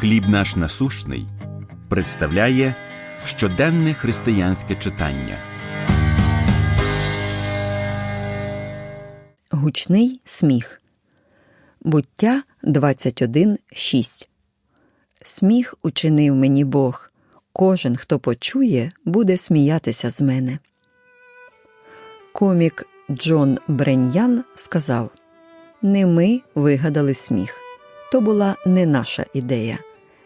Хліб наш насущний представляє щоденне християнське читання. Гучний сміх. Буття 21.6 Сміх учинив мені Бог. Кожен, хто почує, буде сміятися з мене. Комік Джон Бреньян сказав Не ми вигадали сміх. То була не наша ідея.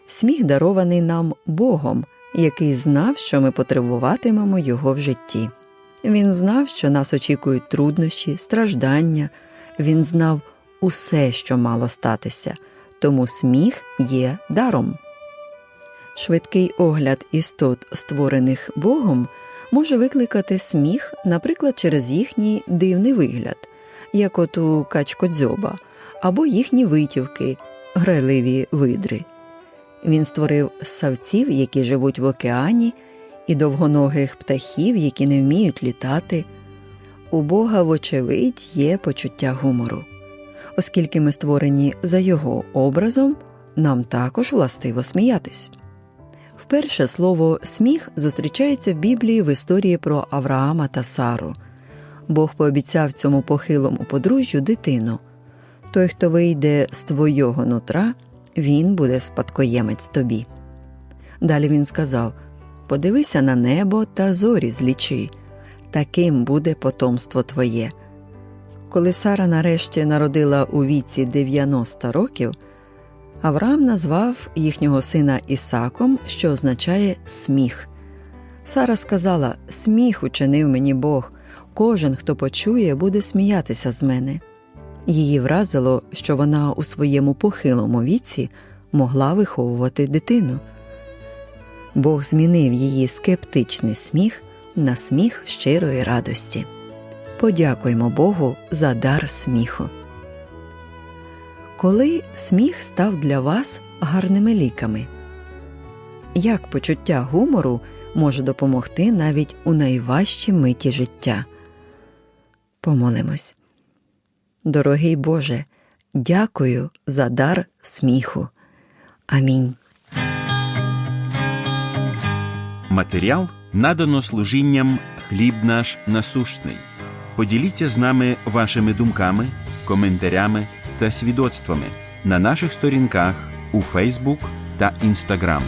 Сміх дарований нам Богом, який знав, що ми потребуватимемо його в житті. Він знав, що нас очікують труднощі, страждання. Він знав усе, що мало статися, тому сміх є даром. Швидкий огляд істот, створених Богом, може викликати сміх, наприклад, через їхній дивний вигляд, як от у качкодзьоба, або їхні витівки, грайливі видри. Він створив савців, які живуть в океані, і довгоногих птахів, які не вміють літати. У Бога, вочевидь, є почуття гумору. Оскільки ми створені за його образом, нам також властиво сміятись. Вперше слово сміх зустрічається в Біблії в історії про Авраама та Сару. Бог пообіцяв цьому похилому подружжю дитину той, хто вийде з твого нутра, він буде спадкоємець тобі. Далі він сказав Подивися на небо та зорі злічи, таким буде потомство твоє. Коли Сара нарешті народила у віці 90 років, Авраам назвав їхнього сина Ісаком, що означає сміх. Сара сказала: Сміх учинив мені Бог, кожен, хто почує, буде сміятися з мене. Її вразило, що вона у своєму похилому віці могла виховувати дитину. Бог змінив її скептичний сміх на сміх щирої радості. Подякуємо Богу за дар сміху. Коли сміх став для вас гарними ліками, як почуття гумору може допомогти навіть у найважчі миті життя? Помолимось. Дорогий Боже, дякую за дар сміху. Амінь. Матеріал надано служінням хліб наш насущний. Поділіться з нами вашими думками, коментарями та свідоцтвами на наших сторінках у Фейсбук та Інстаграм.